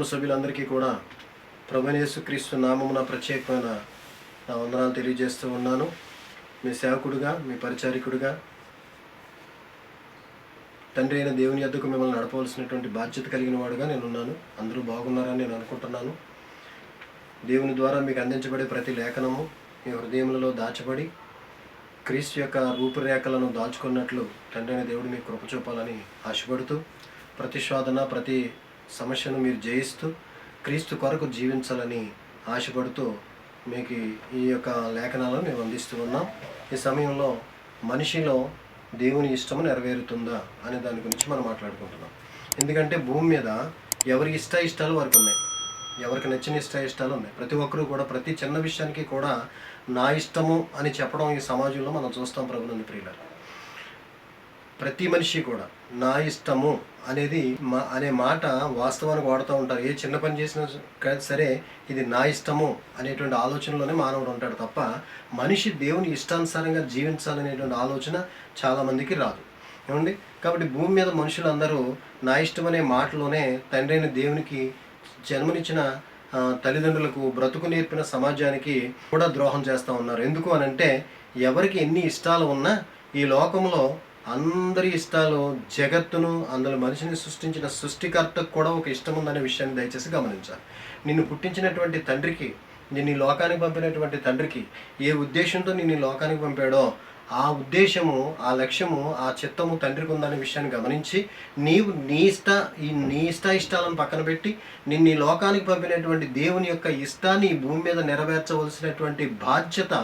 కుటుంబ సభ్యులందరికీ కూడా ప్రభునేసుక్రీస్తు నామమున ప్రత్యేకమైన నా వందనాలు తెలియజేస్తూ ఉన్నాను. మీ సేవకుడుగా మీ పరిచారికుడిగా తండ్రి అయిన దేవుని యొద్దకు మిమ్మల్ని నడపవలసినటువంటి బాధ్యత కలిగిన వాడుగా నేను ఉన్నాను అందరూ బాగున్నారని నేను అనుకుంటున్నాను. దేవుని ద్వారా మీకు అందించబడే ప్రతి లేఖనము మీ హృదయములలో దాచబడి క్రీస్తు యొక్క రూపురేఖలను దాచుకున్నట్లు తండ్రి అయిన దేవుడు మీకు కృప చూపాలని ఆశపడుతూ ప్రతి శోధన ప్రతి సమస్యను మీరు జయిస్తూ క్రీస్తు కొరకు జీవించాలని ఆశపడుతూ మీకు ఈ యొక్క లేఖనాలను మేము అందిస్తూ ఉన్నాం. ఈ సమయంలో మనిషిలో దేవుని ఇష్టము నెరవేరుతుందా అనే దాని గురించి మనం మాట్లాడుకుంటున్నాం. ఎందుకంటే భూమి మీద ఎవరి ఇష్ట ఇష్టాలు వారికి ఉన్నాయి. ఎవరికి నచ్చిన ఇష్ట ఇష్టాలు ఉన్నాయి. ప్రతి ఒక్కరూ కూడా ప్రతి చిన్న విషయానికి కూడా నా ఇష్టము అని చెప్పడం ఈ సమాజంలో మనం చూస్తాం ప్రభునంది ప్రియులారు. ప్రతి మనిషి కూడా నా ఇష్టము అనేది మా అనే మాట వాస్తవానికి వాడుతూ ఉంటారు. ఏ చిన్న పని చేసినా సరే ఇది నా ఇష్టము అనేటువంటి ఆలోచనలోనే మానవుడు ఉంటాడు తప్ప మనిషి దేవుని ఇష్టానుసారంగా జీవించాలనేటువంటి ఆలోచన చాలామందికి రాదు. ఏమండి? కాబట్టి భూమి మీద మనుషులందరూ నా ఇష్టం అనే మాటలోనే తండ్రి అయిన దేవునికి జన్మనిచ్చిన తల్లిదండ్రులకు బ్రతుకు నేర్పిన సమాజానికి కూడా ద్రోహం చేస్తూ ఉన్నారు. ఎందుకు అని అంటే ఎవరికి ఎన్ని ఇష్టాలు ఉన్నా ఈ లోకంలో అందరి ఇష్టాలు జగత్తును అందులో మనిషిని సృష్టించిన సృష్టికర్తకు కూడా ఒక ఇష్టం ఉందనే విషయాన్ని దయచేసి గమనించాలి. నిన్ను పుట్టించినటువంటి తండ్రికి నిన్ను లోకానికి పంపినటువంటి తండ్రికి ఏ ఉద్దేశంతో నిన్ను ఈ లోకానికి పంపాడో ఆ ఉద్దేశము ఆ లక్ష్యము ఆ చిత్తము తండ్రికి ఉందనే విషయాన్ని గమనించి నీవు నీ ఇష్ట ఈ నీ ఇష్ట ఇష్టాలను పక్కన పెట్టి నిన్ను ఈ లోకానికి పంపినటువంటి దేవుని యొక్క ఇష్టాన్ని భూమి మీద నెరవేర్చవలసినటువంటి బాధ్యత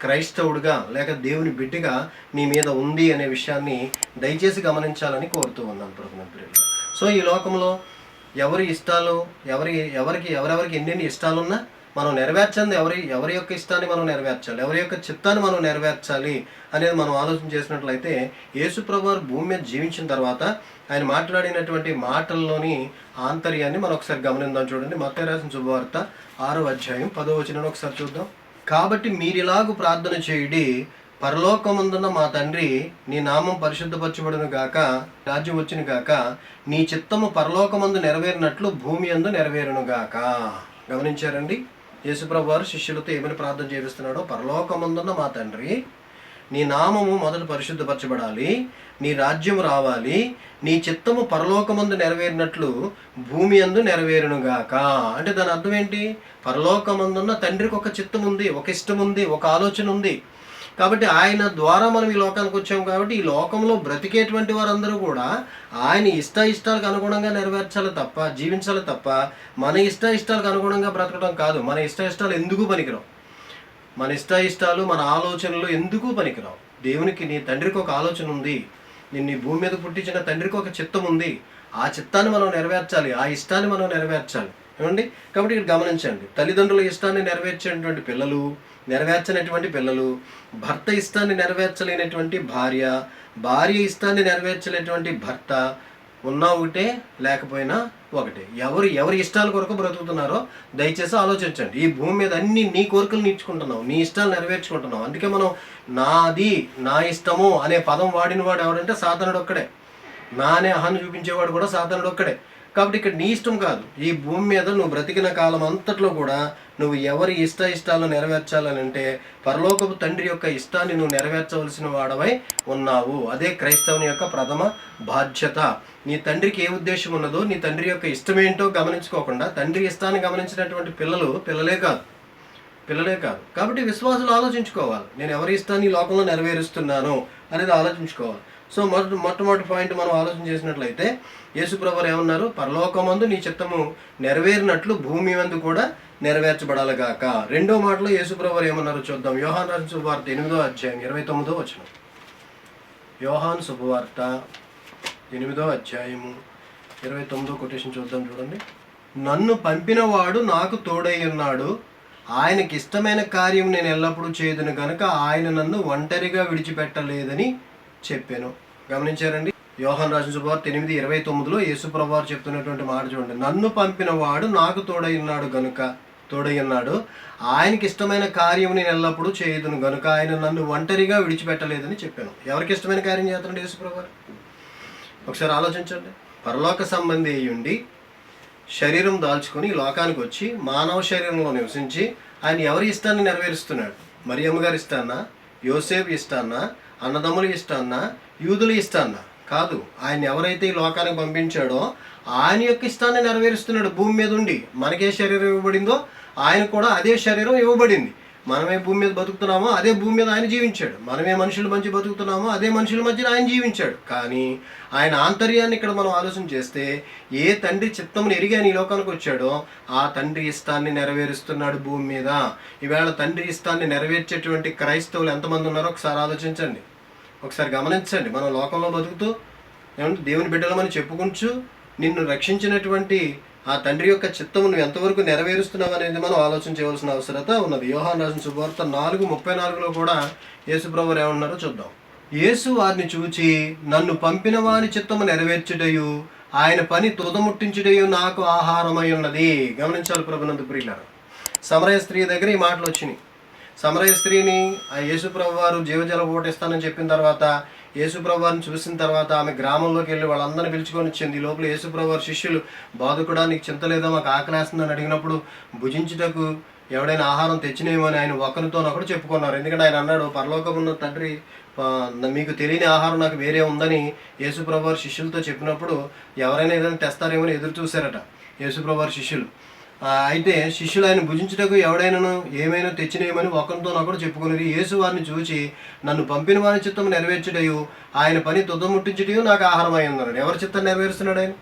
క్రైస్తవుడిగా లేక దేవుని బిడ్డగా నీ మీద ఉంది అనే విషయాన్ని దయచేసి గమనించాలని కోరుతూ ఉన్నాను ప్రభుత్వ సో ఈ లోకంలో ఎవరి ఇష్టాలు ఎవరి ఎవరికి ఎవరెవరికి ఎన్నెన్ని ఇష్టాలున్నా మనం నెరవేర్చండి ఎవరి ఎవరి యొక్క ఇష్టాన్ని మనం నెరవేర్చాలి ఎవరి యొక్క చిత్తాన్ని మనం నెరవేర్చాలి అనేది మనం ఆలోచన చేసినట్లయితే యేసుప్రభు భూమి మీద జీవించిన తర్వాత ఆయన మాట్లాడినటువంటి మాటల్లోని ఆంతర్యాన్ని మనం ఒకసారి గమనిద్దాం చూడండి. మత రాసిన శుభవార్త ఆరో అధ్యాయం పదో వచనం ఒకసారి చూద్దాం. కాబట్టి మీరిలాగు ప్రార్థన చేయుడి పరలోకమందున్న మా తండ్రి నీ నామం పరిశుద్ధపరచబడును గాక రాజ్యం వచ్చిన గాక నీ చిత్తము పరలోకమందు నెరవేరినట్లు భూమి అందు నెరవేరును గాక. గమనించారండి? యేసుప్రభు వారు శిష్యులతో ఏమని ప్రార్థన చేపిస్తున్నాడో పరలోకమందున్న మా తండ్రి నీ నామము మొదట పరిశుద్ధపరచబడాలి నీ రాజ్యం రావాలి నీ చిత్తము పరలోకమందు నెరవేరినట్లు భూమి అందు నెరవేరునుగాక. అంటే దాని అర్థం ఏంటి? పరలోకమందున్న తండ్రికి ఒక చిత్తం ఉంది ఒక ఇష్టం ఉంది ఒక ఆలోచన ఉంది కాబట్టి ఆయన ద్వారా మనం ఈ లోకానికి వచ్చాము కాబట్టి ఈ లోకంలో బ్రతికేటువంటి వారందరూ కూడా ఆయన ఇష్ట ఇష్టాలకు అనుగుణంగా నెరవేర్చాలి తప్ప జీవించాలి తప్ప మన ఇష్ట ఇష్టాలకు అనుగుణంగా బ్రతకడం కాదు. మన ఇష్ట ఇష్టాలు ఎందుకు పనికిరావు? మన ఇష్ట ఇష్టాలు మన ఆలోచనలు ఎందుకు పనికిరావు? దేవునికి నీ తండ్రికి ఒక ఆలోచన ఉంది. నిన్ను భూమి మీద పుట్టించిన తండ్రికి ఒక చిత్తం ఉంది. ఆ చిత్తాన్ని మనం నెరవేర్చాలి. ఆ ఇష్టాన్ని మనం నెరవేర్చాలి. ఏమండి? కాబట్టి ఇక్కడ గమనించండి. తల్లిదండ్రుల ఇష్టాన్ని నెరవేర్చేటువంటి పిల్లలు నెరవేర్చనటువంటి పిల్లలు భర్త ఇష్టాన్ని నెరవేర్చలేనటువంటి భార్య భార్య ఇష్టాన్ని నెరవేర్చలేటువంటి భర్త ఉన్నా ఒకటే లేకపోయినా ఒకటి. ఎవరు ఎవరి ఇష్టాల కొరకు బ్రతుకుతున్నారో దయచేసి ఆలోచించండి. ఈ భూమి మీద అన్ని నీ కోరికలు నేర్చుకుంటున్నావు నీ ఇష్టాలు నెరవేర్చుకుంటున్నావు. అందుకే మనం నాది నా ఇష్టము అనే పదం వాడిన వాడు ఎవడంటే సాధనుడు ఒక్కడే. నా అనే అహాన్ని చూపించేవాడు కూడా సాధనుడు ఒక్కడే. కాబట్టి ఇక్కడ నీ ఇష్టం కాదు. ఈ భూమి మీద నువ్వు బ్రతికిన కాలం అంతట్లో కూడా నువ్వు ఎవరి ఇష్ట ఇష్టాలు నెరవేర్చాలని అంటే పరలోకపు తండ్రి యొక్క ఇష్టాన్ని నువ్వు నెరవేర్చవలసిన వాడవై ఉన్నావు. అదే క్రైస్తవుని యొక్క ప్రథమ బాధ్యత. నీ తండ్రికి ఏ ఉద్దేశం ఉన్నదో నీ తండ్రి యొక్క ఇష్టం ఏంటో గమనించుకోకుండా తండ్రి ఇష్టాన్ని గమనించినటువంటి పిల్లలు పిల్లలే కాదు. పిల్లలే కాదు. కాబట్టి విశ్వాసులు ఆలోచించుకోవాలి. నేను ఎవరి ఇష్టాన్ని ఈ లోకంలో నెరవేరుస్తున్నాను అనేది ఆలోచించుకోవాలి. సో మొదటి మొట్టమొదటి పాయింట్ మనం ఆలోచన చేసినట్లయితే యేసుప్రభు ఏమన్నారు? పరలోకమందు నీ చిత్తము నెరవేరినట్లు భూమి మందు కూడా నెరవేర్చబడాలిగాక. రెండో మాటలో యేసుప్రభు ఏమన్నారు చూద్దాం. యోహాన్ శుభవార్త ఎనిమిదో అధ్యాయం ఇరవై తొమ్మిదో వచనం. యోహాన్ శుభవార్త ఎనిమిదో అధ్యాయము ఇరవై తొమ్మిదో కొటేషన్ చూద్దాం చూడండి. నన్ను పంపినవాడు నాకు తోడై ఉన్నాడు. ఆయనకి ఇష్టమైన కార్యం నేను ఎల్లప్పుడూ చేయదును కనుక ఆయన నన్ను ఒంటరిగా విడిచిపెట్టలేదని చెప్పాను. గమనించారండి? యోహన్ రాజు శుభవార్త ఎనిమిది ఇరవై తొమ్మిదిలో యేసుప్రభు వారు చెప్తున్నటువంటి మాట చూడండి. నన్ను పంపినవాడు నాకు తోడై గనుక తోడై ఉన్నాడు. ఆయనకి ఇష్టమైన కార్యం నేను ఎల్లప్పుడూ చేయదును గనుక ఆయన నన్ను ఒంటరిగా విడిచిపెట్టలేదని చెప్పాను. ఎవరికి ఇష్టమైన కార్యం చేస్తున్నాడు యేసుప్రభు ఒకసారి ఆలోచించండి. పరలోక సంబంధి అయ్యుండి శరీరం దాల్చుకొని లోకానికి వచ్చి మానవ శరీరంలో నివసించి ఆయన ఎవరి ఇష్టాన్ని నెరవేరుస్తున్నాడు? మరియమ్మ గారి ఇష్టాన్నా యోసేపు ఇష్టాన్నా అన్నదమ్ములు ఇష్టాన్నా యూదులు ఇష్టాన్నా. కాదు ఆయన ఎవరైతే ఈ లోకానికి పంపించాడో ఆయన యొక్క ఇష్టాన్ని నెరవేరుస్తున్నాడు. భూమి మీద ఉండి మనకే శరీరం ఇవ్వబడిందో ఆయన కూడా అదే శరీరం ఇవ్వబడింది. మనమే భూమి మీద బతుకుతున్నామో అదే భూమి మీద ఆయన జీవించాడు. మనమే మనుషుల మధ్య బతుకుతున్నామో అదే మనుషుల మధ్య ఆయన జీవించాడు. కానీ ఆయన ఆంతర్యాన్ని ఇక్కడ మనం ఆలోచన చేస్తే ఏ తండ్రి చిత్తమును ఎరిగి ఆయన ఈ లోకానికి వచ్చాడో ఆ తండ్రి ఇష్టాన్ని నెరవేరుస్తున్నాడు భూమి మీద. ఈవేళ తండ్రి ఇష్టాన్ని నెరవేర్చేటువంటి క్రైస్తవులు ఎంతమంది ఉన్నారో ఒకసారి ఆలోచించండి. ఒకసారి గమనించండి. మనం లోకంలో బతుకుతూ ఏమంటే దేవుని బిడ్డలమని చెప్పుకుంటూ నిన్ను రక్షించినటువంటి ఆ తండ్రి యొక్క చిత్తము నువ్వు ఎంతవరకు నెరవేరుస్తున్నావు అనేది మనం ఆలోచన చేయవలసిన అవసరత ఉన్నది. యోహాన్ రాసిన శుభవార్త నాలుగు ముప్పై నాలుగులో కూడా యేసు ప్రభు ఏమన్నారో చూద్దాం. యేసు వారిని చూచి నన్ను పంపిన వారి చిత్తము నెరవేర్చుటయు ఆయన పని తుదముట్టించుటయు నాకు ఆహారమై ఉన్నది. గమనించాలి ప్రభునందు ప్రియులారు. సమరయ స్త్రీ దగ్గర ఈ మాటలు వచ్చినాయి. సమరయ స్త్రీని ఆ యేసుప్రభు వారు జీవజల ఓటిస్తానని చెప్పిన తర్వాత యేసుప్రభువారిని చూసిన తర్వాత ఆమె గ్రామంలోకి వెళ్ళి వాళ్ళందరిని పిలుచుకొని వచ్చింది. ఈ లోపల యేసుప్రభువారి శిష్యులు బాధకుడా నీకు చింత లేదా? మాకు ఆకలేస్తుందని అడిగినప్పుడు భుజించుటకు ఎవడైనా ఆహారం తెచ్చినేమో అని ఆయన ఒకరితోనొకడు చెప్పుకున్నారు. ఎందుకంటే ఆయన అన్నాడు పరలోకమున్న తండ్రి మీకు తెలియని ఆహారం నాకు వేరే ఉందని యేసుప్రభు శిష్యులతో చెప్పినప్పుడు ఎవరైనా ఏదైనా తెస్తారేమో అని ఎదురు చూశారట యేసుప్రభు శిష్యులు. అయితే శిష్యులు ఆయన భుజించుటకు ఎవడైనాను ఏమైనా తెచ్చినేయమని ఒకరితోనొకడు చెప్పుకుని చెప్పుకునేది యేసు వారిని చూచి నన్ను పంపిన వారి చిత్తం నెరవేర్చుటయు ఆయన పని తుదముట్టించుటయు నాకు ఆహారం అయి ఉన్నాడు ఎవరి చిత్తాన్ని నెరవేరుస్తున్నాడు ఆయన?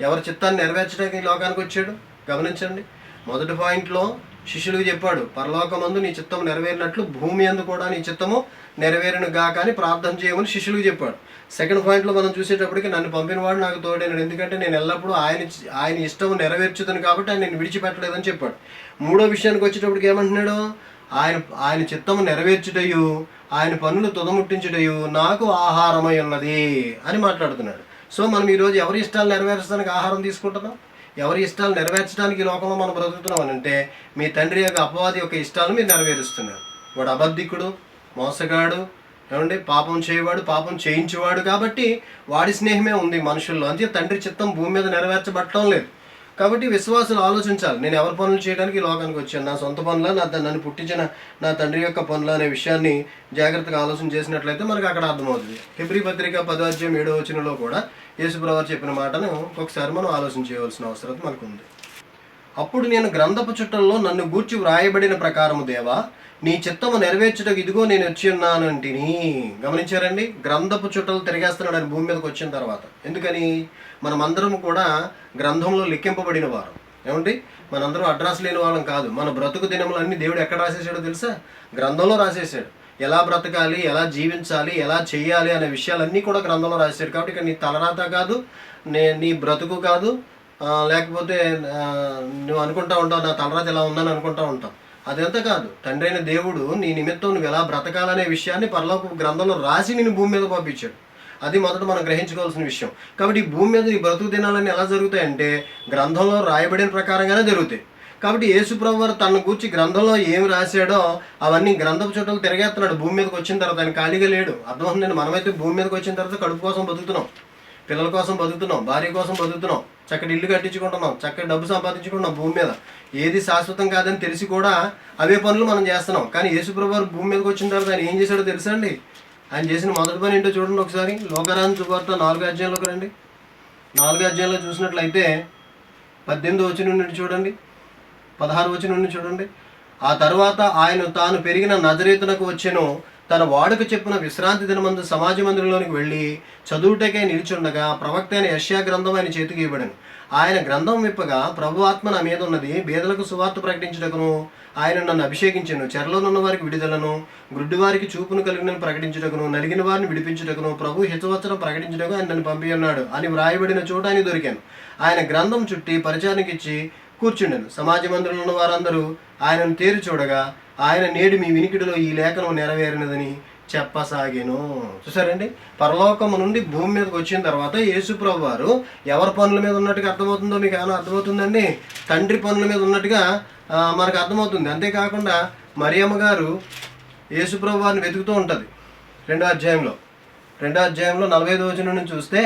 ఎవరి చిత్తాన్ని నెరవేర్చడానికి లోకానికి వచ్చాడు? గమనించండి. మొదటి పాయింట్లో శిష్యుడికి చెప్పాడు పరలోకమందు నీ చిత్తం నెరవేరినట్లు భూమి అందు కూడా నీ చిత్తము నెరవేరును గాక అని ప్రార్థన చేయమని శిష్యుడికి చెప్పాడు. సెకండ్ పాయింట్లో మనం చూసేటప్పటికి నన్ను పంపినవాడు నాకు తోడైనాడు. ఎందుకంటే నేను ఎల్లప్పుడూ ఆయన ఆయన ఇష్టం నెరవేర్చుతాను కాబట్టి ఆయన నేను విడిచిపెట్టలేదని చెప్పాడు. మూడో విషయానికి వచ్చేటప్పటికి ఏమంటున్నాడు? ఆయన ఆయన చిత్తము నెరవేర్చుటయు ఆయన పనులు తుదముట్టించుటయు నాకు ఆహారమై ఉన్నది అని మాట్లాడుతున్నాడు. సో మనం ఈరోజు ఎవరి ఇష్టాలు నెరవేర్చడానికి ఆహారం తీసుకుంటున్నాం? ఎవరి ఇష్టాలు నెరవేర్చడానికి లోకంలో మనం బ్రతుకుతున్నామని అంటే మీ తండ్రి యొక్క అపవాది యొక్క ఇష్టాలను మీరు నెరవేరుస్తున్నారు. వాడు అబద్ధికుడు మోసగాడు ఏమండి? పాపం చేయవాడు పాపం చేయించేవాడు కాబట్టి వాడి స్నేహమే ఉంది మనుషుల్లో. అంతే తండ్రి చిత్తం భూమి మీద నెరవేర్చబట్టడం లేదు. కాబట్టి విశ్వాసులు ఆలోచించాలి. నేను ఎవరి పనులు చేయడానికి లోకానికి వచ్చాను? నా సొంత పనుల? నా నన్ను పుట్టించిన నా తండ్రి యొక్క పనులు? అనే విషయాన్ని జాగ్రత్తగా ఆలోచన చేసినట్లయితే మనకు అక్కడ అర్థమవుతుంది. హిబ్రి పత్రిక పదాధ్యాయం ఏడో వచనంలో కూడా యేసుప్రవారు చెప్పిన మాటను ఒకసారి మనం ఆలోచన చేయవలసిన అవసరం మనకు ఉంది అప్పుడు నేను గ్రంథపు చుట్టంలో నన్ను గూర్చి వ్రాయబడిన ప్రకారము దేవా నీ చిత్తము నెరవేర్చుటకు ఇదిగో నేను వచ్చి ఉన్నానంటిని. గమనించారండి? గ్రంథపు చుట్టలు తిరిగేస్తున్నాడు ఆయన భూమి మీదకి వచ్చిన తర్వాత. ఎందుకని? మనమందరం కూడా గ్రంథంలో లెక్కింపబడిన వారు. ఏమండి? మనందరం అడ్రస్ లేని వాళ్ళం కాదు. మన బ్రతుకు దినములన్నీ దేవుడు ఎక్కడ రాసేసాడో తెలుసా? గ్రంథంలో రాసేసాడు ఎలా బ్రతకాలి? ఎలా జీవించాలి? ఎలా చేయాలి అనే విషయాలన్నీ కూడా గ్రంథంలో రాసేసాడు కాబట్టి ఇక నీ తలరాత కాదు నే నీ బ్రతుకు కాదు లేకపోతే నువ్వు అనుకుంటా ఉంటావు నా తలరాజు ఎలా ఉందని అనుకుంటా ఉంటావు. అదంతా కాదు. తండ్రి అయిన దేవుడు నీ నిమిత్తం నువ్వు ఎలా బ్రతకాలనే విషయాన్ని పరలోక గ్రంథంలో రాసి నేను భూమి మీద పంపించాడు. అది మొదట మనం గ్రహించుకోవాల్సిన విషయం. కాబట్టి ఈ భూమి మీద ఈ బ్రతుకు దినాలన్నీ ఎలా జరుగుతాయంటే గ్రంథంలో రాయబడిన ప్రకారంగానే జరుగుతాయి. కాబట్టి యేసుప్రభు వారు తన గూర్చి గ్రంథంలో ఏమి రాశాడో అవన్నీ గ్రంథపు చుట్టలు తిరగేస్తున్నాడు. భూమి మీదకి వచ్చిన తర్వాత ఆయన ఖాళీగా లేడు. అర్థమవుతుంది మనమైతే భూమి మీదకి వచ్చిన తర్వాత కడుపు కోసం బతుకుతున్నాం. పిల్లల కోసం బతుకుతున్నాం భార్య కోసం బతుకుతున్నాం చక్కటి ఇల్లు కట్టించుకుంటున్నాం చక్కటి డబ్బు సంపాదించుకుంటున్నాం భూమి మీద. ఏది శాశ్వతం కాదని తెలిసి కూడా అవే పనులు మనం చేస్తున్నాం. కానీ యేసుప్రభు వారు భూమి మీదకి వచ్చిన తర్వాత ఆయన ఏం చేశాడో తెలుసా అండి? ఆయన చేసిన మొదటి పని ఏంటో చూడండి ఒకసారి. లోకరాన్ చూపార్త నాలుగు అధ్యాయంలోకి రండి. నాలుగు అధ్యాయంలో చూసినట్లయితే పద్దెనిమిది వచ్చిన నుండి చూడండి. పదహారు వచ్చిన నుండి చూడండి. ఆ తర్వాత ఆయన తాను పెరిగిన నజరేతునకు వచ్చెను. తన వాడుక చెప్పిన విశ్రాంతి దినమందు సమాజ మందిరంలోనికి వెళ్ళి చదువుటకే నిలిచుండగా ప్రవక్త అయిన యష్యా గ్రంథం ఆయన చేతికి ఇవ్వడను ఆయన గ్రంథం విప్పగా ప్రభు ఆత్మ నా మీద ఉన్నది బేదలకు సువార్త ప్రకటించుటకును ఆయన నన్ను అభిషేకించను. చెరలోనున్న వారికి విడుదలను గుడ్డి వారికి చూపును కలిగిన ప్రకటించుటకును నలిగిన వారిని విడిపించుటకును ప్రభు హితవచనం ప్రకటించుటకు ఆయన నన్ను పంపి ఉన్నాడు అని వ్రాయబడిన చోట ఆయన దొరికాను. ఆయన గ్రంథం చుట్టి పరిచయానికి ఇచ్చి కూర్చుండెను. సమాజ మందిరంలో ఉన్న వారందరూ ఆయనను తేరు చూడగా ఆయన నేడు మీ వినికిడిలో ఈ లేఖనం నెరవేరినదని చెప్పసాగాను. చూసారండి పరలోకము నుండి భూమి మీదకి వచ్చిన తర్వాత యేసుప్రభు వారు ఎవరి పనుల మీద ఉన్నట్టుగా అర్థమవుతుందో మీకు ఏమైనా అర్థమవుతుందండి? తండ్రి పనుల మీద ఉన్నట్టుగా మనకు అర్థమవుతుంది. అంతేకాకుండా మరియమ్మ గారు యేసుప్రభు వారిని వెతుకుతూ ఉంటుంది. రెండో అధ్యాయంలో. రెండో అధ్యాయంలో నలభై ఐదు వచ్చిన నుంచి చూస్తే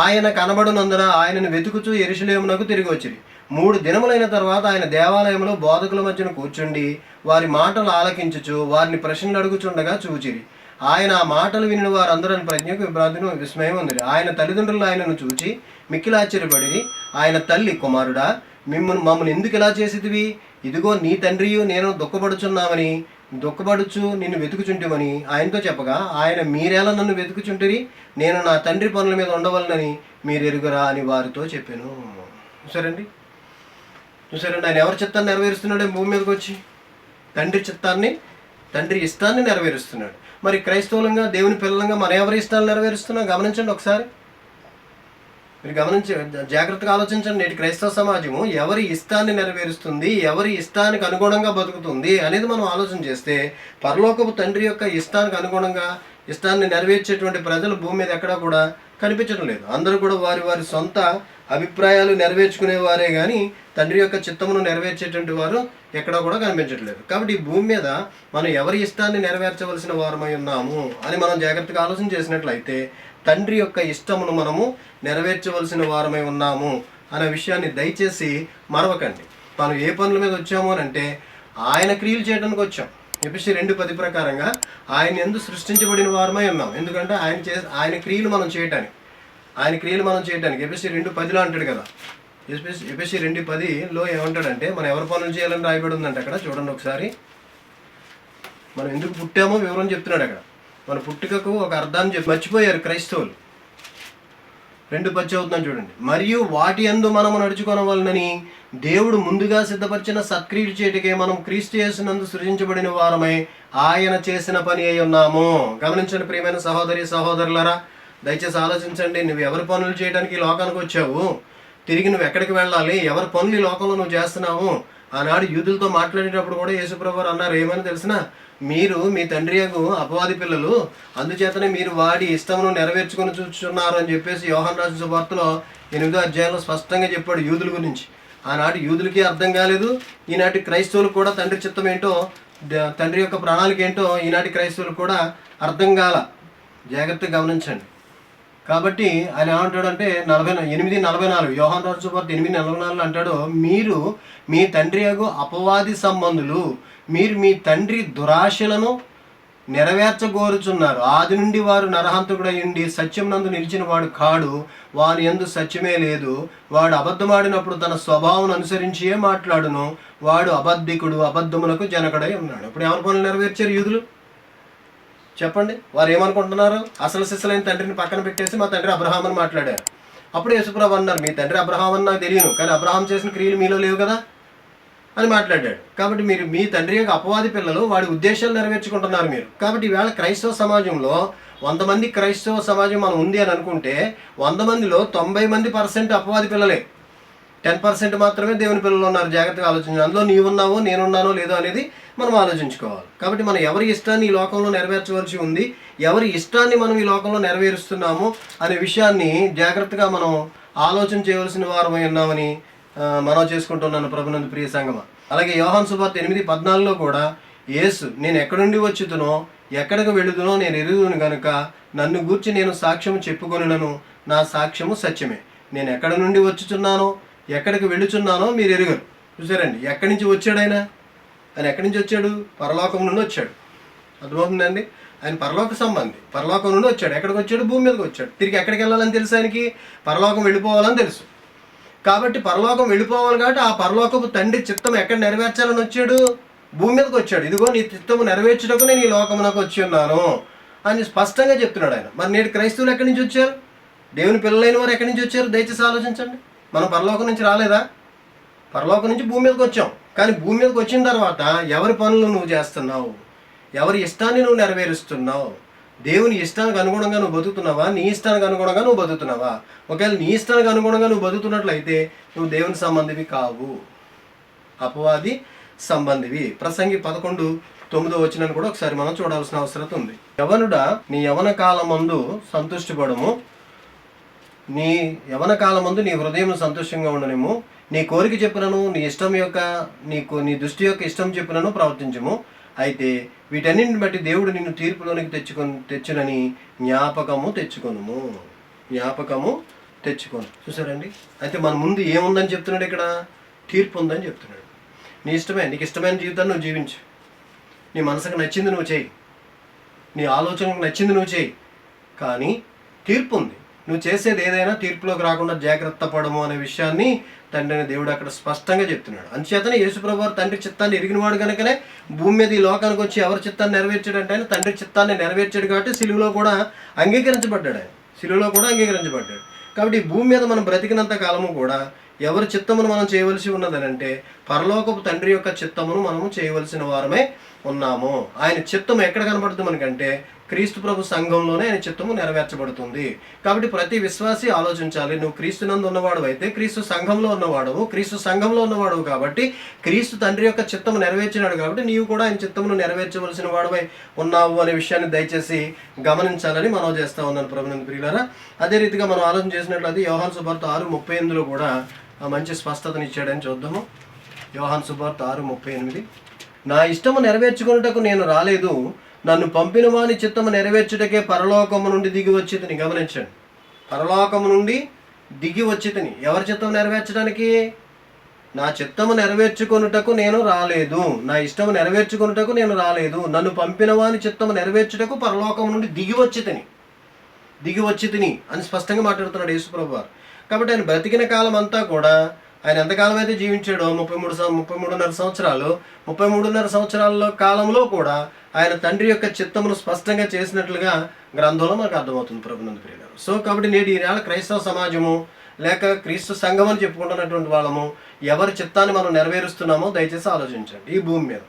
ఆయన కనబడినందున ఆయనను వెతుకుచూ ఎరుషులేమునకు తిరిగి వచ్చింది మూడు దినములైన తర్వాత ఆయన దేవాలయంలో బోధకుల మధ్యన కూర్చుండి వారి మాటలు ఆలకించుచు వారిని ప్రశ్నలు అడుగుచుండగా చూచిరి. ఆయన ఆ మాటలు వినిన వారందరూ ప్రజ్ఞకు విభ్రాంతిను విస్మయం ఉంది ఆయన తల్లిదండ్రులు ఆయనను చూచి మిక్కిలాశ్చర్యపడి ఆయన తల్లి కుమారుడా మిమ్మల్ని మమ్మల్ని ఎందుకు ఇలా చేసేదివి ఇదిగో నీ తండ్రియు నేను దుఃఖపడుచున్నామని దుఃఖపడుచు నిన్ను వెతుకుచుంటివని ఆయనతో చెప్పగా ఆయన మీరెలా నన్ను వెతుకుచుంటిరి? నేను నా తండ్రి పనుల మీద ఉండవలనని మీరు ఎరుగురా అని వారితో చెప్పాను. చూసారండి చూసారండి ఆయన ఎవరి చిత్తాన్ని నెరవేరుస్తున్నాడే భూమి మీదకి వచ్చి? తండ్రి చిత్తాన్ని తండ్రి ఇష్టాన్ని నెరవేరుస్తున్నాడు. మరి క్రైస్తవులంగా దేవుని పిల్లలంగా మన ఎవరి ఇష్టాలు నెరవేరుస్తున్నాం? గమనించండి ఒకసారి. మీరు గమనించి జాగ్రత్తగా ఆలోచించండి. నేటి క్రైస్తవ సమాజము ఎవరి ఇష్టాన్ని నెరవేరుస్తుంది ఎవరి ఇష్టానికి అనుగుణంగా బతుకుతుంది అనేది మనం ఆలోచన చేస్తే పరలోకపు తండ్రి యొక్క ఇష్టానికి అనుగుణంగా ఇష్టాన్ని నెరవేర్చేటువంటి ప్రజలు భూమి మీద ఎక్కడా కూడా కనిపించడం లేదు. అందరూ కూడా వారి వారి సొంత అభిప్రాయాలు నెరవేర్చుకునే వారే కానీ తండ్రి యొక్క చిత్తమును నెరవేర్చేటువంటి వారు ఎక్కడా కూడా కనిపించట్లేదు కాబట్టి ఈ భూమి మీద మనం ఎవరి ఇష్టాన్ని నెరవేర్చవలసిన వారమై ఉన్నాము అని మనం జాగ్రత్తగా ఆలోచన చేసినట్లయితే తండ్రి యొక్క ఇష్టమును మనము నెరవేర్చవలసిన వారమై ఉన్నాము అనే విషయాన్ని దయచేసి మరవకండి. మనం ఏ పనుల మీద వచ్చాము అని అంటే ఆయన క్రియలు చేయడానికి వచ్చాం. ఎపిసి రెండు పది ప్రకారంగా ఆయన ఎందు సృష్టించబడిన వారమై ఉన్నాం. ఎందుకంటే ఆయన చే ఆయన క్రియలు మనం చేయటానికి ఆయన క్రియలు మనం చేయటానికి ఎపిసి రెండు పదిలో అంటాడు కదా. ఎపిసి ఎపిసి రెండు పదిలో ఏమంటాడంటే మనం ఎవరి పనులు చేయాలని రాయబడి ఉందంటే అక్కడ చూడండి ఒకసారి. మనం ఎందుకు పుట్టామో వివరం చెప్తున్నాడు అక్కడ. మన పుట్టుకకు ఒక అర్థాన్ని చెప్పి మర్చిపోయారు క్రైస్తవులు. రెండు పచ్చి అవుతున్నాను చూడండి. మరియు వాటి అందు మనము నడుచుకొనవలనని దేవుడు ముందుగా సిద్ధపరిచిన సత్క్రియలు చేటికే మనం క్రీస్తు చేసినందు సృజించబడిన వారమై ఆయన చేసిన పని అయి ఉన్నాము. గమనించండి ప్రియమైన సహోదరి సహోదరులరా దయచేసి ఆలోచించండి నువ్వు ఎవరి పనులు చేయడానికి లోకానికి వచ్చావు? తిరిగి నువ్వు ఎక్కడికి వెళ్ళాలి? ఎవరి పనులు ఈ లోకంలో నువ్వు చేస్తున్నావు? ఆనాడు యూదులతో మాట్లాడేటప్పుడు కూడా యేసుప్రభు అన్నారు ఏమని తెలిసిన? మీరు మీ తండ్రి యొక్క అపవాది పిల్లలు అందుచేతనే మీరు వాడి ఇష్టమును నెరవేర్చుకొని చూస్తున్నారు అని చెప్పేసి యోహన్ రాజు వార్తలో ఎనిమిదో అధ్యాయంలో స్పష్టంగా చెప్పాడు యూదుల గురించి. ఆనాటి యూదులకి అర్థం కాలేదు ఈనాటి క్రైస్తవులు కూడా తండ్రి చిత్తం ఏంటో తండ్రి యొక్క ప్రణాళిక ఏంటో ఈనాటి క్రైస్తవులు కూడా అర్థం కాల. జాగ్రత్తగా గమనించండి. కాబట్టి ఆయన ఏమంటాడంటే నలభై ఎనిమిది నలభై నాలుగు యోహాన్ రాజు వార్త ఎనిమిది నలభై నాలుగు అంటాడు మీరు మీ తండ్రి యొక్క అపవాది సంబంధులు మీరు మీ తండ్రి దురాశలను నెరవేర్చగోరుచున్నారు. ఆది నుండి వారు నరహంతకుడై ఉండి సత్యం నందు నిలిచిన వాడు కాడు వాని ఎందు సత్యమే లేదు. వాడు అబద్ధమాడినప్పుడు తన స్వభావం అనుసరించియే మాట్లాడును. వాడు అబద్ధికుడు అబద్ధములకు జనకడై ఉన్నాడు. ఇప్పుడు ఎవరి పనులు నెరవేర్చారు యూదులు? చెప్పండి. వారు ఏమనుకుంటున్నారు? అసలు సిసలైన తండ్రిని పక్కన పెట్టేసి మా తండ్రి అబ్రహాం అని మాట్లాడారు. అప్పుడు యేసుప్రభు అన్నారు మీ తండ్రి అబ్రహాం అని నాకు తెలియను కానీ అబ్రహాం చేసిన క్రియలు మీలో లేవు కదా? అని మాట్లాడాడు. కాబట్టి మీరు మీ తండ్రి యొక్క అపవాది పిల్లలు వాడి ఉద్దేశాలు నెరవేర్చుకుంటున్నారు మీరు. కాబట్టి ఈవేళ క్రైస్తవ సమాజంలో వంద మంది క్రైస్తవ సమాజం మనం ఉంది అని అనుకుంటే వంద మందిలో తొంభై మంది పర్సెంట్ అపవాది పిల్లలే. టెన్ పర్సెంట్ మాత్రమే దేవుని పిల్లలు ఉన్నారు. జాగ్రత్తగా ఆలోచించాలి అందులో నీవున్నావో నేనున్నానో లేదో అనేది మనం ఆలోచించుకోవాలి. కాబట్టి మనం ఎవరి ఇష్టాన్ని ఈ లోకంలో నెరవేర్చవలసి ఉంది ఎవరి ఇష్టాన్ని మనం ఈ లోకంలో నెరవేరుస్తున్నాము అనే విషయాన్ని జాగ్రత్తగా మనం ఆలోచన చేయవలసిన వారమై ఉన్నామని మనం చేసుకుంటున్నాను ప్రభునందు ప్రియ సంగమ. అలాగే యోహాన్ సుభార్త ఎనిమిది పద్నాలుగులో కూడా యేసు నేను ఎక్కడి నుండి వచ్చుతునో ఎక్కడికి వెళుదునో నేను ఎరుగుదును గనుక నన్ను గూర్చి నేను సాక్ష్యము చెప్పుకొనులను నా సాక్ష్యము సత్యమే. నేను ఎక్కడి నుండి వచ్చుచున్నానో ఎక్కడికి వెళ్ళుచున్నానో మీరు ఎరుగరు. చూసారండి ఎక్కడి నుంచి వచ్చాడైనా ఆయన ఎక్కడి నుంచి వచ్చాడు? పరలోకం నుండి వచ్చాడు. అర్థమవుతుందండి? ఆయన పరలోక సంబంధి. పరలోకం నుండి వచ్చాడు. ఎక్కడికి వచ్చాడు? భూమి మీదకి వచ్చాడు. తిరిగి ఎక్కడికి వెళ్ళాలని తెలుసు ఆయనకి? పరలోకం వెళ్ళిపోవాలని తెలుసు. కాబట్టి పరలోకం వెళ్ళిపోవాలి కాబట్టి ఆ పరలోకపు తండ్రి చిత్తం ఎక్కడ నెరవేర్చాలని వచ్చాడు? భూమి మీదకి వచ్చాడు. ఇదిగో నీ చిత్తము నెరవేర్చుటకు నేను ఈ లోకమునకు వచ్చి ఉన్నాను. అని స్పష్టంగా చెప్తున్నాడు ఆయన. మరి నేడు క్రైస్తవులు ఎక్కడి నుంచి వచ్చారు? దేవుని పిల్లలైన వారు ఎక్కడి నుంచి వచ్చారు? దయచేసి ఆలోచించండి. మనం పరలోకం నుంచి రాలేదా? పరలోకం నుంచి భూమి మీదకి వచ్చాం. కానీ భూమి మీదకి వచ్చిన తర్వాత ఎవరి పనులు నువ్వు చేస్తున్నావు? ఎవరి ఇష్టాన్ని నువ్వు నెరవేరుస్తున్నావు? దేవుని ఇష్టానికి అనుగుణంగా నువ్వు బతుకుతున్నావా? నీ ఇష్టానికి అనుగుణంగా నువ్వు బతుకుతున్నావా? ఒకవేళ నీ ఇష్టానికి అనుగుణంగా నువ్వు బతుకుతున్నట్లయితే నువ్వు దేవుని సంబంధివి కావు. అపవాది సంబంధివి. ప్రసంగి పదకొండు తొమ్మిదో వచ్చినాను కూడా ఒకసారి మనం చూడాల్సిన అవసరం ఉంది. యవనుడా నీ యవన కాలమందు సంతుష్టిపడము. నీ యవన కాలమందు నీ హృదయం సంతోషంగా ఉండనేము నీ కోరిక చెప్పినను నీ ఇష్టం యొక్క నీకు నీ దృష్టి యొక్క ఇష్టం చెప్పినను ప్రవర్తించము. అయితే వీటన్నింటిని బట్టి దేవుడు నిన్ను తీర్పులోనికి తెచ్చుకొని తెచ్చునని జ్ఞాపకము తెచ్చుకొనుము. జ్ఞాపకము తెచ్చుకోను. చూసారండి? అయితే మన ముందు ఏముందని చెప్తున్నాడు ఇక్కడ? తీర్పు ఉందని చెప్తున్నాడు. నీ ఇష్టమే నీకు ఇష్టమైన జీవితాన్ని నువ్వు జీవించు. నీ మనసుకు నచ్చింది నువ్వు చేయి. నీ ఆలోచనకు నచ్చింది నువ్వు చేయి. కానీ తీర్పు ఉంది. నువ్వు చేసేది ఏదైనా తీర్పులోకి రాకుండా జాగ్రత్త పడము అనే విషయాన్ని తండ్రి అనే దేవుడు అక్కడ స్పష్టంగా చెప్తున్నాడు. అంచేతనే యేసుప్రభు వారు తండ్రి చిత్తాన్ని ఎరిగినవాడు కనుకనే భూమి మీద ఈ లోకానికి వచ్చి ఎవరి చిత్తాన్ని నెరవేర్చాడంటే ఆయన తండ్రి చిత్తాన్ని నెరవేర్చాడు కాబట్టి సిలువలో కూడా అంగీకరించబడ్డాడు ఆయన. సిలువలో కూడా అంగీకరించబడ్డాడు. కాబట్టి ఈ భూమి మీద మనం బ్రతికినంత కాలము కూడా ఎవరి చిత్తమును మనం చేయవలసి ఉన్నదనంటే పరలోకపు తండ్రి యొక్క చిత్తమును మనము చేయవలసిన వారమే ఉన్నాము. ఆయన చిత్తం ఎక్కడ కనబడుతుంది మనకంటే? క్రీస్తు ప్రభు సంఘంలోనే ఆయన చిత్తము నెరవేర్చబడుతుంది. కాబట్టి ప్రతి విశ్వాసి ఆలోచించాలి. నువ్వు క్రీస్తు నందు ఉన్నవాడు అయితే క్రీస్తు సంఘంలో ఉన్నవాడవు. క్రీస్తు సంఘంలో ఉన్నవాడు కాబట్టి క్రీస్తు తండ్రి యొక్క చిత్తము నెరవేర్చినాడు కాబట్టి నీవు కూడా ఆయన చిత్తమును నెరవేర్చవలసిన వాడువై ఉన్నావు అనే విషయాన్ని దయచేసి గమనించాలని మనం చేస్తా ఉన్నాను ప్రభునంద ప్రియులారా. అదే రీతిగా మనం ఆలోచన చేసినట్లయితే యోహాన్ సుభార్త ఆరు ముప్పై ఎనిమిదిలో కూడా మంచి స్పష్టతనిచ్చాడని చూద్దాము. యోహాన్ సుభార్త ఆరు ముప్పై ఎనిమిది. నా ఇష్టము నెరవేర్చుకున్నటకు నేను రాలేదు. నన్ను పంపిన వాని చిత్తము నెరవేర్చుటకే పరలోకము నుండి దిగి వచ్చి గమనించండి. పరలోకము నుండి దిగి వచ్చి ఎవరి చిత్తం నెరవేర్చడానికి? నా చిత్తము నెరవేర్చుకొనుటకు నేను రాలేదు. నా ఇష్టము నెరవేర్చుకొనుటకు నేను రాలేదు. నన్ను పంపిన వాని చిత్తము నెరవేర్చుటకు పరలోకము నుండి దిగి వచ్చితిని. దిగి వచ్చితిని అని స్పష్టంగా మాట్లాడుతున్నాడు యేసుప్రభు వారు కాబట్టి ఆయన బ్రతికిన కాలం అంతా కూడా ఆయన ఎంతకాలం అయితే జీవించాడో? ముప్పై మూడు ముప్పై మూడున్నర సంవత్సరాలు. ముప్పై మూడున్నర సంవత్సరాల్లో కాలంలో కూడా ఆయన తండ్రి యొక్క చిత్తమును స్పష్టంగా చేసినట్లుగా గ్రంథంలో మనకు అర్థమవుతుంది ప్రభునంద ప్రియులు సో కాబట్టి నేడు ఈ క్రైస్తవ సమాజము లేక క్రీస్తు సంఘం అని చెప్పుకుంటున్నటువంటి వాళ్ళము ఎవరి చిత్తాన్ని మనం నెరవేరుస్తున్నామో దయచేసి ఆలోచించండి. ఈ భూమి మీద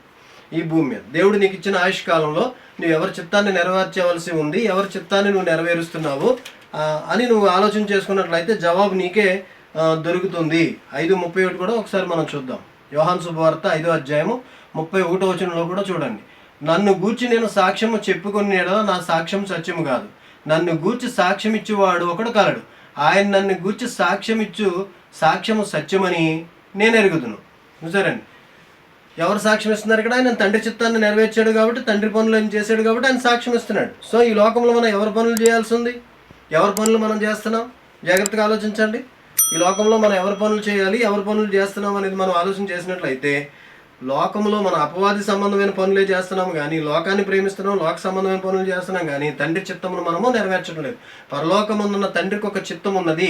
ఈ భూమి మీద. దేవుడు నీకు ఇచ్చిన ఆయుష్ కాలంలో నువ్వు ఎవరి చిత్తాన్ని నెరవేర్చవలసి ఉంది ఎవరి చిత్తాన్ని నువ్వు నెరవేరుస్తున్నావు అని నువ్వు ఆలోచన చేసుకున్నట్లయితే జవాబు నీకే దొరుకుతుంది. ఐదు ముప్పై ఒకటి కూడా ఒకసారి మనం చూద్దాం. యోహాన్ శుభవార్త ఐదో అధ్యాయము ముప్పై ఒకటో వచనంలో కూడా చూడండి. నన్ను గూర్చి నేను సాక్ష్యము చెప్పుకుని నా సాక్ష్యం సత్యము కాదు. నన్ను గూర్చి సాక్ష్యం ఇచ్చేవాడు ఒకడు కలడు. ఆయన నన్ను గూర్చి సాక్ష్యం ఇచ్చు సాక్ష్యము సత్యమని నేను ఎరుగుదును. చూసారండి? ఎవరు సాక్ష్యం ఇస్తున్నారు ఇక్కడ? ఆయన తండ్రి చిత్తాన్ని నెరవేర్చాడు కాబట్టి తండ్రి పనులు ఆయన చేశాడు కాబట్టి ఆయన సాక్ష్యం ఇస్తున్నాడు. సో ఈ లోకంలో మనం ఎవరి పనులు చేయాల్సి ఉంది? ఎవరి పనులు మనం చేస్తున్నాం? జాగ్రత్తగా ఆలోచించండి. ఈ లోకంలో మనం ఎవరి పనులు చేయాలి ఎవరి పనులు చేస్తున్నాం అనేది మనం ఆలోచన చేసినట్లయితే లోకంలో మన అపవాది సంబంధమైన పనులే చేస్తున్నాం కానీ లోకాన్ని ప్రేమిస్తున్నాం లోక సంబంధమైన పనులు చేస్తున్నాం కానీ తండ్రి చిత్తమును మనము నెరవేర్చడం లేదు. పరలోకమున్న తండ్రికి ఒక చిత్తం ఉన్నది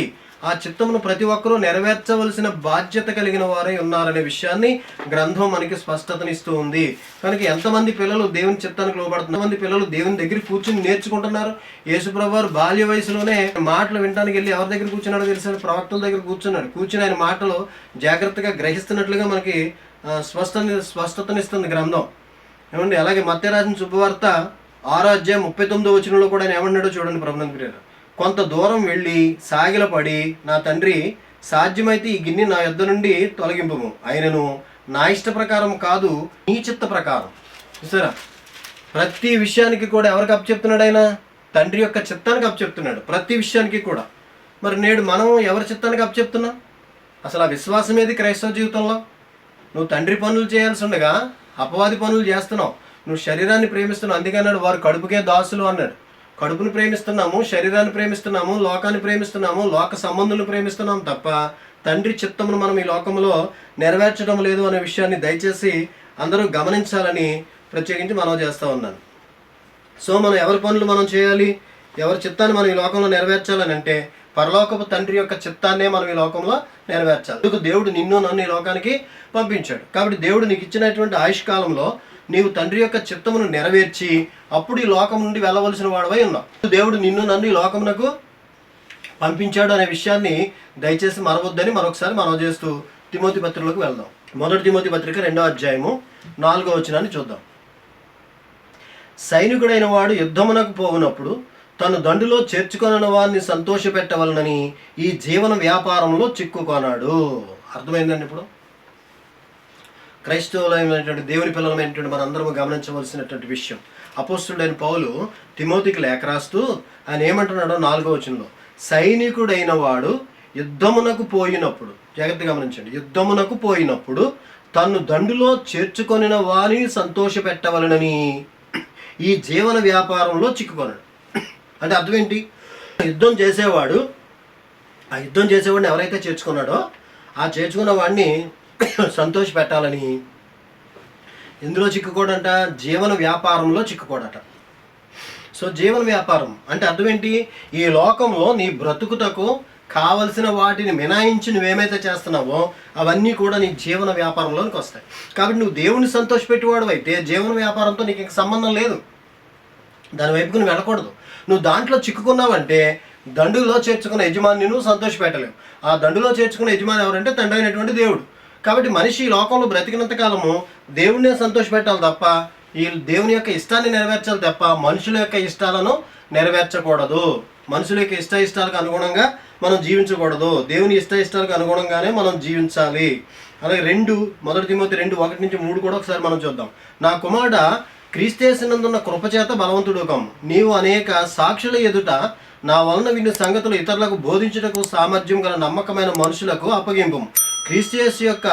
ఆ చిత్తమును ప్రతి ఒక్కరూ నెరవేర్చవలసిన బాధ్యత కలిగిన వారై ఉన్నారనే విషయాన్ని గ్రంథం మనకి స్పష్టతనిస్తూ ఉంది. కనుక ఎంతమంది పిల్లలు దేవుని చిత్తానికి లోబడుతున్నారు? మంది పిల్లలు దేవుని దగ్గర కూర్చుని నేర్చుకుంటున్నారు? యేసుప్రభు వారు బాల్య వయసులోనే మాటలు వినడానికి వెళ్ళి ఎవరి దగ్గర కూర్చున్నాడో తెలిసిన ప్రవక్తల దగ్గర కూర్చున్నాడు. కూర్చుని ఆయన మాటలు జాగ్రత్తగా గ్రహిస్తున్నట్లుగా మనకి స్పష్ట స్పష్టతనిస్తుంది గ్రంథం. ఏమండి అలాగే మత్య రాసిన శుభవార్త ఆరో అధ్యాయం ముప్పై తొమ్మిదో వచనంలో కూడా ఆయన ఏమన్నాడో చూడండి ప్రభునంద కొంత దూరం వెళ్ళి సాగిలపడి నా తండ్రి సాధ్యమైతే ఈ గిన్నె నా యొద్ద నుండి తొలగింపము. ఆయనను నా ఇష్ట ప్రకారం కాదు నీ చిత్త ప్రకారం. చూసారా? ప్రతి విషయానికి కూడా ఎవరికి అప్పచెప్తున్నాడు ఆయన? తండ్రి యొక్క చిత్తానికి అప్పచెప్తున్నాడు ప్రతి విషయానికి కూడా. మరి నేడు మనం ఎవరి చిత్తానికి అప్పచెప్తున్నాం అసలు ఆ విశ్వాసం ఏది క్రైస్తవ జీవితంలో? నువ్వు తండ్రి పనులు చేయాల్సి ఉండగా అపవాది పనులు చేస్తున్నావు. నువ్వు శరీరాన్ని ప్రేమిస్తున్నావు. అందుకన్నాడు వారు కడుపుకే దాసులు అన్నాడు. కడుపును ప్రేమిస్తున్నాము శరీరాన్ని ప్రేమిస్తున్నాము లోకాన్ని ప్రేమిస్తున్నాము లోక సంబంధులను ప్రేమిస్తున్నాము తప్ప తండ్రి చిత్తమును మనం ఈ లోకంలో నెరవేర్చడం లేదు అనే విషయాన్ని దయచేసి అందరూ గమనించాలని ప్రత్యేకించి మనం చేస్తూ ఉన్నాను. సో మనం ఎవరి పనులు మనం చేయాలి? ఎవరి చిత్తాన్ని మనం ఈ లోకంలో నెరవేర్చాలని అంటే పరలోకపు తండ్రి యొక్క చిత్తాన్నే మనం ఈ లోకంలో నెరవేర్చాలి. అందుకు దేవుడు నిన్ను నన్ను ఈ లోకానికి పంపించాడు. కాబట్టి దేవుడు నీకు ఇచ్చినటువంటి ఆయుష్కాలంలో నీవు తండ్రి యొక్క చిత్తమును నెరవేర్చి అప్పుడు ఈ లోకం నుండి వెళ్ళవలసిన వాడవై ఉన్నావు. దేవుడు నిన్ను నన్ను ఈ లోకమునకు పంపించాడు అనే విషయాన్ని దయచేసి మరవద్దని మరొకసారి మనం చేస్తూ తిమోతి పత్రికలకు వెళ్దాం. మొదటి తిమోతి పత్రిక రెండో అధ్యాయము నాలుగో వచనాన్ని చూద్దాం. సైనికుడైన వాడు యుద్ధమునకు పోవునప్పుడు తను దండులో చేర్చుకొనిన వారిని సంతోషపెట్టవలనని ఈ జీవన వ్యాపారంలో చిక్కుకొన్నాడు అర్థమైందండి ఇప్పుడు? క్రైస్తవులైనటువంటి దేవుని పిల్లలమైనటువంటి మనందరము గమనించవలసినటువంటి విషయం. అపోస్తుడైన పౌలు తిమోతికి లేఖ రాస్తూ ఆయన ఏమంటున్నాడో నాలుగో వచనంలో సైనికుడైన వాడు యుద్ధమునకు పోయినప్పుడు జాగ్రత్త గమనించండి యుద్ధమునకు పోయినప్పుడు తను దండులో చేర్చుకొనిన వారిని సంతోషపెట్టవలనని ఈ జీవన వ్యాపారంలో చిక్కుకొన్నాడు అంటే అర్థం ఏంటి? యుద్ధం చేసేవాడు ఆ యుద్ధం చేసేవాడిని ఎవరైతే చేర్చుకున్నాడో ఆ చేర్చుకున్న వాడిని సంతోష పెట్టాలని. ఎందులో చిక్కుకోడంట జీవన వ్యాపారంలో చిక్కుకోడట. సో జీవన వ్యాపారం అంటే అర్థం ఏంటి? ఈ లోకంలో నీ బ్రతుకుటకు కావలసిన వాటిని మినాయించి నువ్వేమైతే చేస్తున్నావో అవన్నీ కూడా నీ జీవన వ్యాపారంలోనికి వస్తాయి. కాబట్టి నువ్వు దేవుని సంతోషపెట్టేవాడు అయితే జీవన వ్యాపారంతో నీకు సంబంధం లేదు. దాని వైపుకు నువ్వు వెళ్ళకూడదు. నువ్వు దాంట్లో చిక్కుకున్నావంటే దండులో చేర్చుకున్న యజమాని నువ్వు సంతోషపెట్టలేవు. ఆ దండులో చేర్చుకున్న యజమాని ఎవరంటే తండ్రి అయినటువంటి దేవుడు. కాబట్టి మనిషి ఈ లోకంలో బ్రతికినంత కాలము దేవుడినే సంతోషపెట్టాలి తప్ప ఈ దేవుని యొక్క ఇష్టాన్ని నెరవేర్చాలి తప్ప మనుషుల యొక్క ఇష్టాలను నెరవేర్చకూడదు. మనుషుల యొక్క ఇష్ట ఇష్టాలకు అనుగుణంగా మనం జీవించకూడదు. దేవుని ఇష్ట ఇష్టాలకు అనుగుణంగానే మనం జీవించాలి. అలాగే రెండు మొదటి తిమోతి రెండు ఒకటి నుంచి మూడు కూడా ఒకసారి మనం చూద్దాం. నా కుమారుడ క్రీస్తేసినందున్న కృపచేత బలవంతుడు కమ్ము నీవు అనేక సాక్షుల ఎదుట నా వలన విని సంగతులు ఇతరులకు బోధించుటకు సామర్థ్యం గల నమ్మకమైన మనుషులకు అప్పగింపు క్రీస్టియస్ యొక్క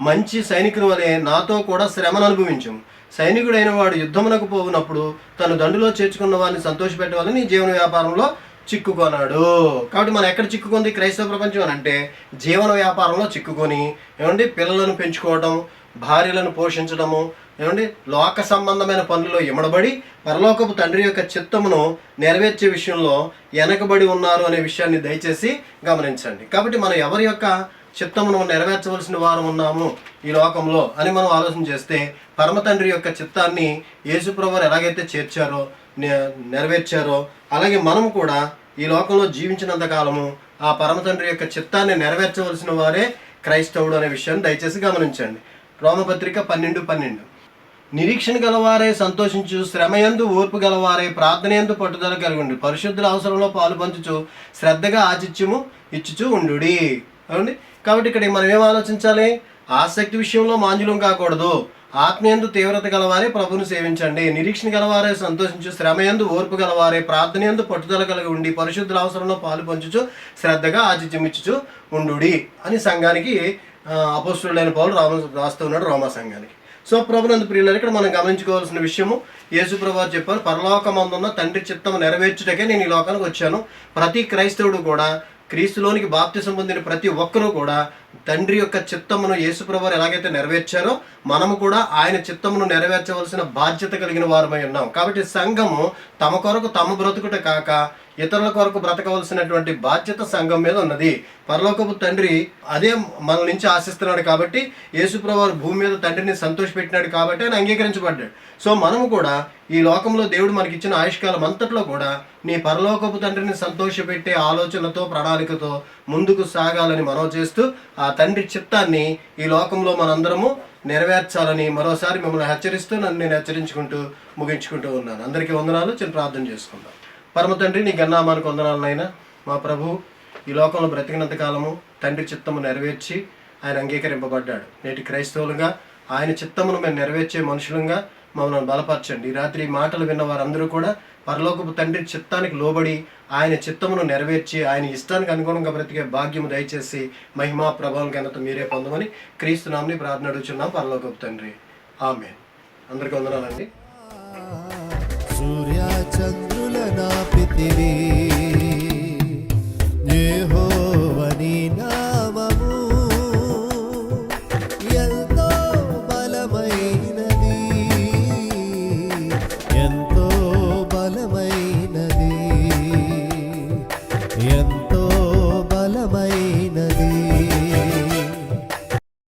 మంచి సైనికుని వలె నాతో కూడా శ్రమను అనుభవించు సైనికుడైన వాడు యుద్ధమునకు పోవునప్పుడు తను దండులో చేర్చుకున్న వారిని సంతోషపెట్టవాలని జీవన వ్యాపారంలో చిక్కుకొన్నాడు. కాబట్టి మనం ఎక్కడ చిక్కుకుంది క్రైస్తవ ప్రపంచం అని అంటే జీవన వ్యాపారంలో చిక్కుకొని ఏమండి పిల్లలను పెంచుకోవడం భార్యలను పోషించడము ఏమండి? లోక సంబంధమైన పనుల్లో ఇమడబడి పరలోకపు తండ్రి యొక్క చిత్తమును నెరవేర్చే విషయంలో వెనకబడి ఉన్నారు అనే విషయాన్ని దయచేసి గమనించండి. కాబట్టి మనం ఎవరి యొక్క చిత్తమును నెరవేర్చవలసిన వారు ఉన్నాము ఈ లోకంలో అని మనం ఆలోచన చేస్తే పరమ తండ్రి యొక్క చిత్తాన్ని యేసుప్రభువారు ఎలాగైతే చేర్చారో నెరవేర్చారో అలాగే మనం కూడా ఈ లోకంలో జీవించినంత కాలము ఆ పరమ తండ్రి యొక్క చిత్తాన్ని నెరవేర్చవలసిన వారే క్రైస్తవుడు అనే విషయాన్ని దయచేసి గమనించండి. రోమపత్రిక పన్నెండు పన్నెండు. నిరీక్షణ గలవారే సంతోషించు శ్రమయందు ఓర్పు గలవారే ప్రార్థనయందు పట్టుదల కలిగి పరిశుద్ధుల అవసరంలో పాలు పంచుచు శ్రద్ధగా ఆచిత్యము ఇచ్చుచు ఉండుడి. అవునండి? కాబట్టి ఇక్కడ మనం ఏం ఆలోచించాలి? ఆసక్తి విషయంలో మాంజులం కాకూడదు. ఆత్మయందు తీవ్రత గలవారే ప్రభుని సేవించండి. నిరీక్షణ గలవారే సంతోషించు శ్రమయందు ఓర్పు గలవారే ప్రార్థనయందు పట్టుదల కలిగి ఉండి పరిశుద్ధుల అవసరంలో పాలు పంచుచు శ్రద్ధగా ఆతిథ్యం ఇచ్చుచు ఉండుడి అని సంఘానికి ఆ, అపోస్తుడైన రామ రాస్తూ ఉన్నాడు రోమా సంఘానికి. సో ప్రభునందు ప్రియులు ఇక్కడ మనం గమనించుకోవాల్సిన విషయము యేసు ప్రభు చెప్పారు పరలోకమందున్న తండ్రి చిత్తం నెరవేర్చుటకే నేను ఈ లోకానికి వచ్చాను. ప్రతి క్రైస్తవుడు కూడా క్రీస్తులోనికి బాప్తిసం పొందిన ప్రతి ఒక్కరూ కూడా తండ్రి యొక్క చిత్తమును యేసుప్రభువారు ఎలాగైతే నెరవేర్చారో మనము కూడా ఆయన చిత్తమును నెరవేర్చవలసిన బాధ్యత కలిగిన వారమై ఉన్నాం. కాబట్టి సంఘము తమ కొరకు తమ బ్రతుకుట కాక ఇతరుల కొరకు బ్రతకవలసినటువంటి బాధ్యత సంఘం మీద ఉన్నది. పరలోకపు తండ్రి అదే మన నుంచి ఆశిస్తున్నాడు కాబట్టి యేసుప్రభువారు భూమి మీద తండ్రిని సంతోషపెట్టినాడు కాబట్టి ఆయన అంగీకరించబడ్డాడు. సో మనము కూడా ఈ లోకంలో దేవుడు మనకి ఇచ్చిన ఆయుష్కాలం అంతట్లో కూడా నీ పరలోకపు తండ్రిని సంతోషపెట్టే ఆలోచనతో ప్రణాళికతో ముందుకు సాగాలని మనం చేస్తూ ఆ తండ్రి చిత్తాన్ని ఈ లోకంలో మనందరము నెరవేర్చాలని మరోసారి మిమ్మల్ని హెచ్చరిస్తూ నన్ను నేను హెచ్చరించుకుంటూ ముగించుకుంటూ ఉన్నాను. అందరికీ వందనాలు. చిన్న ప్రార్థన చేసుకుందాం. పరమ తండ్రి నీ గన్నామానికి వందనాలు నాయన. మా ప్రభు ఈ లోకంలో బ్రతికినంత కాలము తండ్రి చిత్తము నెరవేర్చి ఆయన అంగీకరింపబడ్డాడు. నేటి క్రైస్తవులుగా ఆయన చిత్తమును మేము నెరవేర్చే మనుషులుగా మమ్మల్ని బలపరచండి. రాత్రి మాటలు విన్న వారందరూ కూడా పరలోకపు తండ్రి చిత్తానికి లోబడి ఆయన చిత్తమును నెరవేర్చి ఆయన ఇష్టానికి అనుగుణంగా బ్రతికే భాగ్యము దయచేసి మహిమా ప్రభావం ఘనత మీరే పొందమని క్రీస్తునామని ప్రార్థన అడుగుచున్నాం. పరలోకపు తండ్రి. ఆమె అందరికీ వందనాలండి. సూర్య చంద్రుల నాపితివి